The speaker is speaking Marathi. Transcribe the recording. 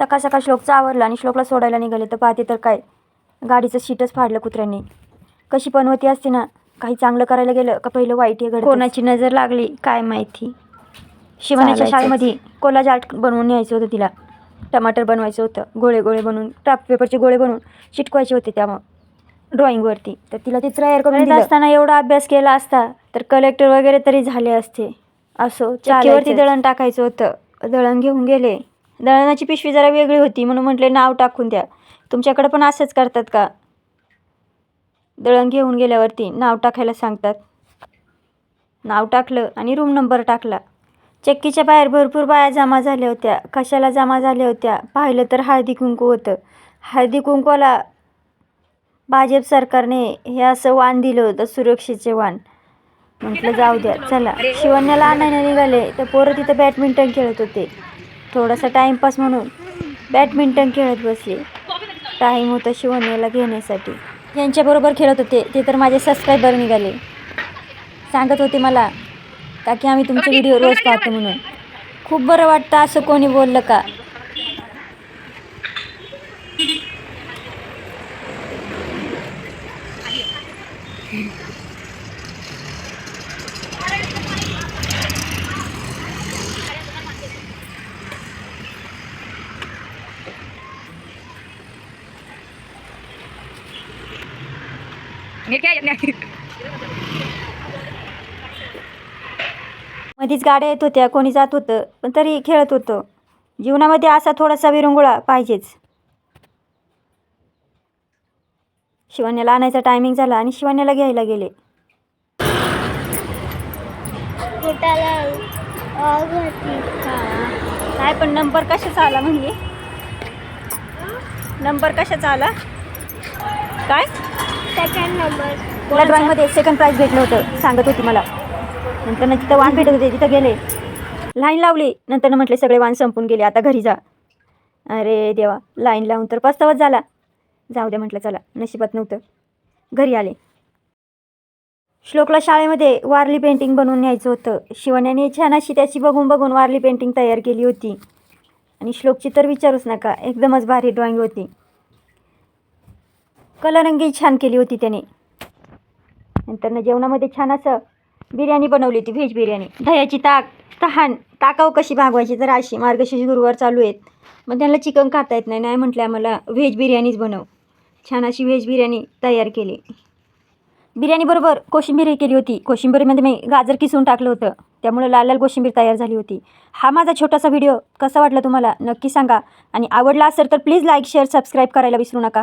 सकाळ सकाळ श्लोकचं आवरलं आणि श्लोकला सोडायला निघाले तर पाहते तर काय? गाडीचं शीटच फाडलं कुत्र्यांनी. कशी पण होती असते ना काही चांगलं करायला गेलं का पहिलं वाईट हे घडतं कोणाची नजर लागली काय माहिती? शिवानीच्या चालायचंच. शाळेमध्ये कोलाज आर्ट बनवून न्यायचं होतं तिला. टमाटर बनवायचं होतं गोळे गोळे बनवून क्राफ्ट पेपरचे गोळे बनवून चिटकवायचे होते त्या ड्रॉइंगवरती. तर तिला ते तयार करून. असताना एवढा अभ्यास केला असता तर कलेक्टर वगैरे तरी झाले असते. असो चक्कीवरती दळण टाकायचं होतं. दळण घेऊन गेले. दळणाची पिशवी जरा वेगळी होती म्हणून म्हटले नाव टाकून द्या. तुमच्याकडं पण असंच करतात का? दळण घेऊन गेल्यावरती नाव टाकायला सांगतात. नाव टाकलं आणि रूम नंबर टाकला. चक्कीच्या बाहेर भरपूर बाया जमा झाल्या होत्या. कशाला जमा झाल्या होत्या? पाहिलं तर हळदी कुंकू होतं. हळदी कुंकूला भाजप सरकारने हे असं वाण दिलं होतं सुरक्षेचे वाण. म्हटलं जाऊ द्या चला. शिवण्याला आणायला निघाले. तर पोरं तिथं बॅडमिंटन खेळत होते. थोडासा टाईमपास म्हणून बॅडमिंटन खेळत बसले. टाईम होता शिवण्याला घेण्यासाठी. यांच्याबरोबर खेळत होते. ते तर माझे सबस्क्रायबर निघाले. सांगत होते मला का की आम्ही तुमचे व्हिडिओ रोज पाहतो म्हणून. खूप बरं वाटतं असं कोणी बोललं का? मधीच गाड्या येत होत्या कोणी जात होतं पण तरी खेळत होतं. जीवनामध्ये असा थोडासा विरंगुळा पाहिजेच. शिवण्याला आणायचा टायमिंग झाला आणि शिवण्याला घ्यायला गेले. काय पण नंबर कशाचा आला म्हणजे? नंबर कशाचा आला? काय? सेकंड नंबर मला ड्रॉईंगमध्ये सेकंड प्राईज भेटलं होतं. सांगत होती मला. नंतर ना तिथं वाण भेटत होते तिथं गेले. लाईन लावली. नंतर म्हटले सगळे वाण संपून गेले. आता घरी जा. अरे देवा. लाईन लावून तर पस्तावाच झाला. जाऊ दे म्हटलं चला. नशिबात नव्हतं. घरी आले. श्लोकला शाळेमध्ये वारली पेंटिंग बनवून न्यायचं होतं. शिवण्याने छान अशी त्याची बघून बघून वारली पेंटिंग तयार केली होती. आणि श्लोकची तर विचारूच नका. एकदमच भारी ड्रॉईंग होती. कलरंगी छान केली होती त्याने. नंतर जेवणामध्ये छान असं बिर्याणी बनवली होती व्हेज बिर्याणी. दह्याची ताक तहान ताकाव कशी भागवायची तर अशी. मार्गशीर्ष गुरुवार चालू आहेत. मग त्यांना चिकन खाता येत नाही. नाही म्हटलं आम्हाला व्हेज बिर्याणीच बनव. छान अशी व्हेज बिर्याणी तयार केली. बिर्याणीबरोबर कोशिंबीरही केली होती. कोशिंबीरमध्ये मी गाजर किसून टाकलं होतं. त्यामुळं लाल लाल कोशिंबीर तयार झाली होती. हा माझा छोटासा व्हिडिओ कसा वाटला तुम्हाला नक्की सांगा. आणि आवडला असेल तर प्लीज लाईक शेअर सबस्क्राईब करायला विसरू नका.